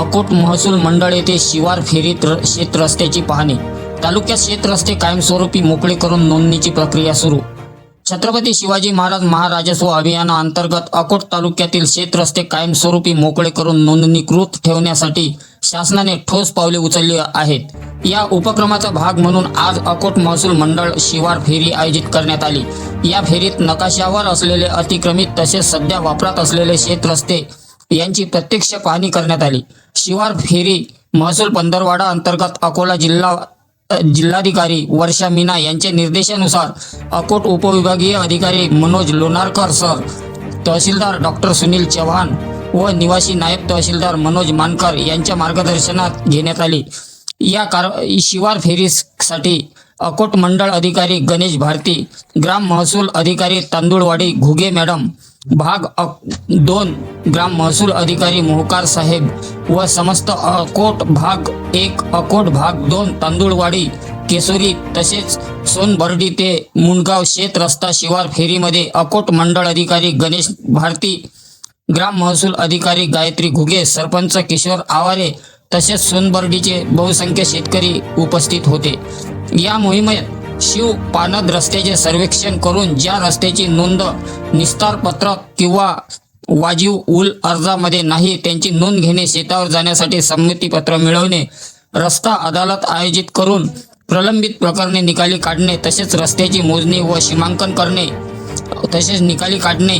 अकोट महसूल मंडळ येथे शिवार फेरीत र- शेत रस्त्याची पाहणी. तालुक्यात शेत रस्ते कायमस्वरूपी मोकळे करून नोंदणीची प्रक्रिया सुरू. छत्रपती शिवाजी महाराज महाराजस्व अभियानाअंतर्गत अकोट तालुक्यातील शेत रस्ते कायमस्वरूपी मोकळे करून नोंदणीकृत ठेवण्यासाठी शासनाने ठोस पावले उचलली आहेत. या उपक्रमाचा भाग म्हणून आज अकोट महसूल मंडळ शिवार फेरी आयोजित करण्यात आली. या फेरीत नकाशावर असलेले अतिक्रमित तसेच सध्या वापरात असलेले शेत रस्ते यांची प्रत्यक्ष पाहणी करण्यात आली. शिवार फेरी महसूल पंधरवाडा अंतर्गत अकोला जिल्हा जिल्हाधिकारी वर्षा मीना यांच्या निर्देशानुसार अकोट उपविभागीय अधिकारी मनोज लोणारकर सर तहसीलदार डॉक्टर सुनील चव्हाण व निवासी नायब तहसीलदार मनोज मानकर यांच्या मार्गदर्शनात घेण्यात आली. या कार शिवार फेरीसाठी अकोट मंडळ अधिकारी गणेश भारती ग्राम महसूल अधिकारी तांदूळवाडी घुगे मॅडम भाग अक- दोन ग्राम महसूल अधिकारी मोहकार साहेब व समस्त अकोट भाग एक अकोट भाग दोन तांदूळवाडी केसोरी तसेच सोनबर्डी ते मुंडगाव शेत रस्ता शिवार फेरीमध्ये अकोट मंडळ अधिकारी गणेश भारती ग्राम महसूल अधिकारी गायत्री घुगे सरपंच किशोर आवारे तसेच सोनबर्डीचे बहुसंख्य शेतकरी उपस्थित होते. या मोहिमेत शिव पानद रस्त्याचे सर्वेक्षण करून ज्या रस्त्याची नोंद निस्तारपत्रक किंवा वाजीव उल अर्जामध्ये नाही त्यांची नोंद घेणे शेतावर जाण्यासाठी संमतीपत्र मिळवणे रस्ता अदालत आयोजित करून प्रलंबित प्रकरणे निकाली काढणे तसेच रस्त्याची मोजणी व सीमांकन करणे तसेच निकाली काढणे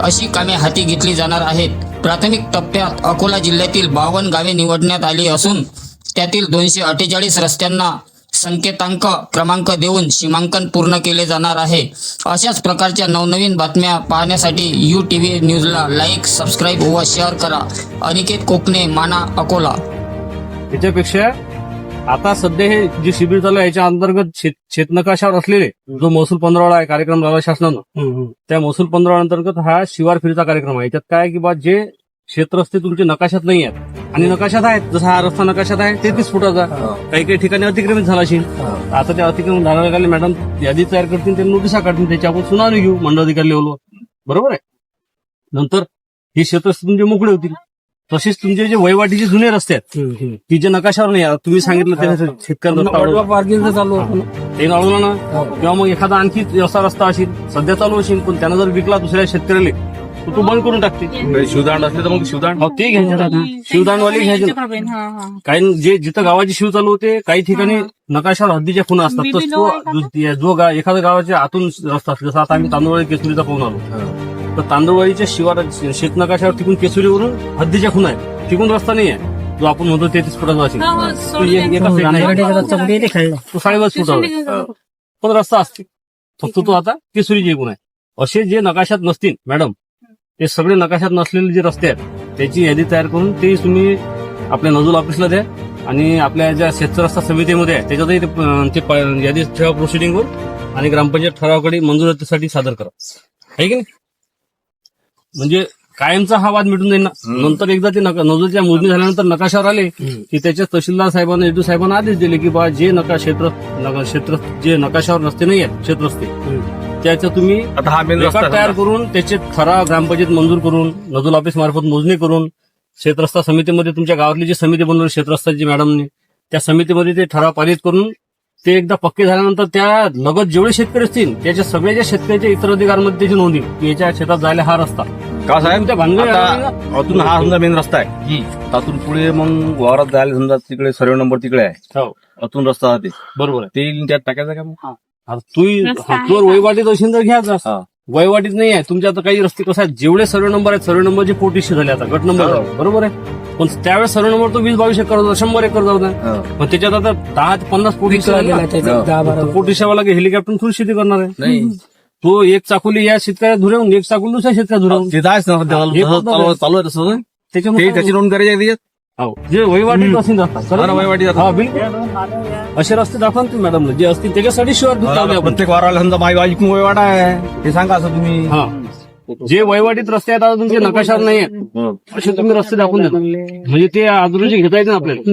अशी कामे हाती घेतली जाणार आहेत. प्राथमिक टप्प्यात अकोला जिल्ह्यातील बावन्न गावे निवडण्यात आली असून त्यातील दोनशे अठ्ठेचाळीस रस्त्यांना संकेतांक क्रमांक देऊन सीमांकन पूर्ण केले जाणार आहे. अशाच प्रकारच्या नवनवीन बातम्या पाहण्यासाठी यू टी व्ही न्यूजला लाईक सबस्क्राईब व शेअर करा. अनिकेत कोकणे माना अकोला. त्याच्यापेक्षा आता सध्या हे जे शिबिर चालू आहे याच्या अंतर्गत शेत शेतनकाशावर असलेले जो महसूल पंधरावाडा आहे कार्यक्रम झाला शासनानं त्या महसूल पंधरावाडा अंतर्गत हा शिवार फिरीचा कार्यक्रम आहे. याच्यात काय की बा जे क्षेत्रस्ते तुमचे नकाशात नाही आहेत आणि नकाशात आहेत. जसा हा रस्ता नकाशात आहे तेहतीस फुटाचा काही काही ठिकाणी अतिक्रमित झाला असेल. आता त्या अतिक्रमित झालेल्या मॅडम यादी तयार करतील ते नोटिसा काढतील त्याची आपण सुनावणी घेऊ मंडळ अधिकारी लेवलवर बरोबर आहे? नंतर हे क्षेत्रस्ते तुमचे मोकळे होतील. तसेच तुमचे जे वहिवाटीचे जुने रस्ते आहेत की जे नकाशावर नाही आहे. तुम्ही सांगितलं ते शेतकऱ्यांना चालू ते अडवलं ना. किंवा मग एखादा आणखी असा रस्ता असेल सध्या चालू असेल पण त्यानं जर विकला दुसऱ्या शेतकऱ्याला तो बंद करून टाकते. शिवदांड असले तर मग शिवदांड. हो ते घ्यायचे शिवदानवाले घ्यायचे. ना. काही जे जिथं गावाची शिव चालू होते काही ठिकाणी नकाशावर हद्दीच्या खुणा असतात. तर तो जो- गा एखाद्या गावाच्या आतून रस्ता असतो जसं आता आम्ही तांदूळवाडी केसुरीचा पाहून आलो. तर तांदूळवाडीच्या शिवार शेत नकाशावर तिकून केसुरीवरून हद्दीच्या खुणा आहे तिकून रस्ता नाही आहे. जो आपण म्हणतो तेहतीस फुटाचा असेल. तो साडेपाच फुटावर. पण रस्ता असते. फक्त तो आता केसुरी एकूण आहे असे जे नकाशात नसतील मॅडम ते सगळे नकाशात नसलेले जे रस्ते आहेत त्याची यादी तयार करून ते तुम्ही आपल्या नजूल ऑफिसला द्या आणि आपल्या ज्या शेतकरी रस्ता समितीमध्ये आहे त्याच्यातही ते, यादी ठेवा प्रोसिडिंगवर आणि ग्रामपंचायत ठरावाकडे मंजुरातीसाठी सादर करा. आहे की नाही? म्हणजे कायमचा हा वाद मिटून जाईल ना. नंतर एकदा ते नका- नजूलच्या मोजणी झाल्यानंतर नकाशावर आले की त्याच्या तहसीलदार साहेबांना एडू साहेबांना आदेश दिले की बा जे नका क्षेत्र क्षेत्र जे नकाशावर रस्ते नाही आहेत शेत रस्ते त्याचं तुम्ही आता हा मेन रस्ता रेकॉर्ड तयार करून त्याचे ठराव ग्रामपंचायत मंजूर करून नजूल ऑफिस मार्फत मोजणी करून शेतरस्ता समितीमध्ये तुमच्या गावातली जी समिती बनवली शेतरस्त्याची मॅडमने त्या समितीमध्ये ते ठराव पारित करून ते एकदा पक्के झाल्यानंतर त्या लगत जेवढे शेतकरी असतील त्याच्या सगळ्याच्या शेतकऱ्याच्या इतर अधिकारांमध्ये त्याची नोंद की याच्या शेतात जायला हा रस्ता. का साहेब? त्या भानगडी हा समजा मेन रस्ता आहे. त्यातून पुढे मग वावरात जायला समजा तिकडे सर्व नंबर तिकडे आहे. हो. अतून रस्ता जाते बरोबर आहे. ते त्यात टाकायचं का मग? आता तू तुवर वयवाटीत असेल तर घ्यायचा. वयवाटीत नाही आहे. तुमच्या आता काही रस्ते कसं आहेत? जेवढे सर्व नंबर आहेत सर्व नंबरचे पोटीशी झाले आता गट नंबर हो. बरोबर आहे? पण त्यावेळेस सर्व नंबर तो वीस बावीस एकर होता शंभर एकर जाऊ. पण त्याच्यात आता दहा ते पन्नास पोटी बारा पोटीशावाला हेलिकॉप्टर थोडी शेती करणार आहे. नाही. तो एक चाकुली या शेतकऱ्या धुरावून एक चाकुली दुसऱ्या शेतकऱ्या धुरावून. चालू- आहे तसं त्याची नोंद करायची आहे त्याच्यात. जे असेल. हा वहिवाटीत आता. हा, बिलकुल. असे रस्ते दाखवा ना तुम्ही मॅडम जे असतील त्याच्यासाठी लावले आपण. प्रत्येक वाराला समजा माई ऐकून वयवाडा आहे ते सांगा असं तुम्ही. हा. जे वहिवाटीत रस्ते आहेत आता तुमचे नकाशावर नाही आहेत असे तुम्ही रस्ते दाखवून देता म्हणजे ते आजूबाजूचे घेता येते ना आपल्याला.